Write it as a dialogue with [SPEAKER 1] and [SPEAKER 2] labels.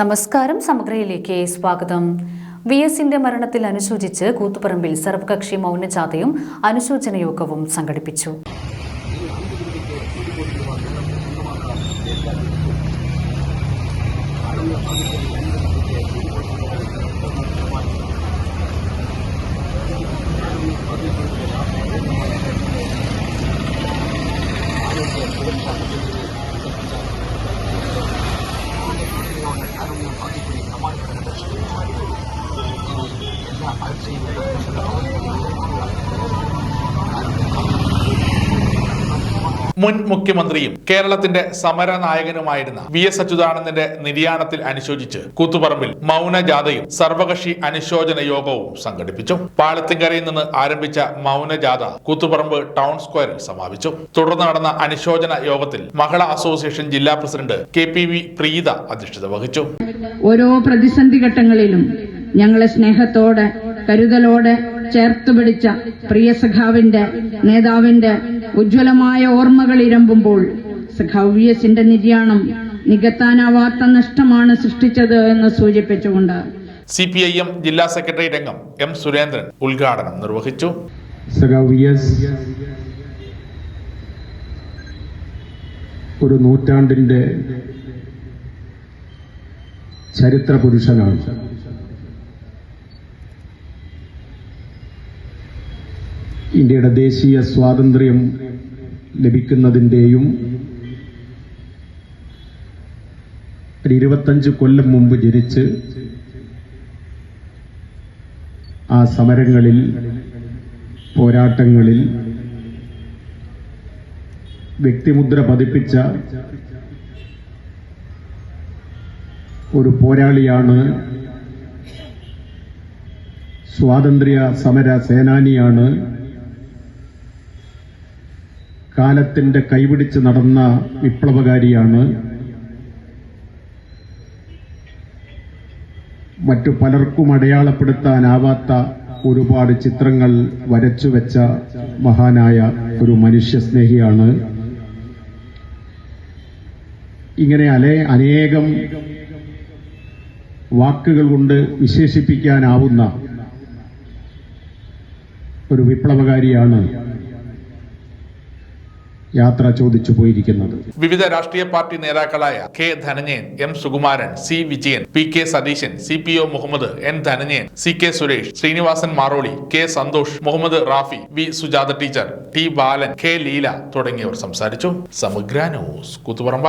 [SPEAKER 1] നമസ്കാരം സമഗ്രയിലേക്ക് സ്വാഗതം. വി എസിന്റെ മരണത്തിൽ അനുശോചിച്ച് കൂത്തുപറമ്പിൽ സർവകക്ഷി മൗനജാഥയും അനുശോചന യോഗവും സംഘടിപ്പിച്ചു.
[SPEAKER 2] മുൻ മുഖ്യമന്ത്രിയും കേരളത്തിന്റെ സമര നായകനുമായിരുന്ന വി എസ് അച്യുതാനന്ദന്റെ നിര്യാണത്തിൽ അനുശോചിച്ച് കൂത്തുപറമ്പിൽ മൗനജാഥയും സർവകക്ഷി അനുശോചന യോഗവും സംഘടിപ്പിച്ചു. പാളത്തിങ്കരയിൽ നിന്ന് ആരംഭിച്ച മൗനജാഥ കൂത്തുപറമ്പ് ടൗൺ സ്ക്വയറിൽ സമാപിച്ചു. തുടർന്ന് നടന്ന അനുശോചന യോഗത്തിൽ മഹിളാ അസോസിയേഷൻ ജില്ലാ president K P V Preetha അധ്യക്ഷത വഹിച്ചു.
[SPEAKER 3] ഓരോ പ്രതിസന്ധി ഘട്ടങ്ങളിലും ഞങ്ങളെ സ്നേഹത്തോടെ കരുതലോടെ ചേർത്ത് പിടിച്ച പ്രിയ സഖാവിന്റെ നേതാവിന്റെ ഉജ്ജ്വലമായ ഓർമ്മകൾ ഇരമ്പുമ്പോൾ സഖാവ് വി എസിന്റെ നിര്യാണം നികത്താനാവാത്ത നഷ്ടമാണ് സൃഷ്ടിച്ചത് എന്ന് സൂചിപ്പിച്ചുകൊണ്ട്
[SPEAKER 2] സി പി ഐ എം ജില്ലാ സെക്രട്ടറി രംഗം എം സുരേന്ദ്രൻ ഉദ്ഘാടനം നിർവഹിച്ചു.
[SPEAKER 4] ഒരു നൂറ്റാണ്ടിന്റെ ചരിത്ര പുരുഷനാണ്. ഇന്ത്യയുടെ ദേശീയ സ്വാതന്ത്ര്യം ലഭിക്കുന്നതിന്റെയും ഒരു ഇരുപത്തഞ്ച് കൊല്ലം മുമ്പ് ജനിച്ച് ആ സമരങ്ങളിൽ പോരാട്ടങ്ങളിൽ വ്യക്തിമുദ്ര പതിപ്പിച്ച ഒരു പോരാളിയാണ് സ്വാതന്ത്ര്യ സമര സേനാനിയാണ് കാലത്തിന്റെ കൈപിടിച്ച് നടന്ന വിപ്ലവകാരിയാണ് മറ്റു പലർക്കും അടയാളപ്പെടുത്താനാവാത്ത ഒരുപാട് ചിത്രങ്ങൾ വരച്ചുവെച്ച മഹാനായ ഒരു മനുഷ്യസ്നേഹിയാണ്. ഇങ്ങനെ അലേ അനേകം വാക്കുകൾ കൊണ്ട് വിശേഷിപ്പിക്കാനാവുന്ന ഒരു വിപ്ലവകാരിയാണ് യാത്ര ചോദിച്ചു പോയിരിക്കുന്നത്.
[SPEAKER 2] വിവിധ രാഷ്ട്രീയ പാർട്ടി നേതാക്കളായ K Dhananjayan M Sukumaran C Vijayan P K Satheesan C P O Muhammad N Dhananjayan C K Suresh Sreenivasan Maroli K Santhosh Muhammad Rafi V Sujatha teacher T Balan K Leela തുടങ്ങിയവർ സംസാരിച്ചു. സമഗ്ര news Koothuparamba.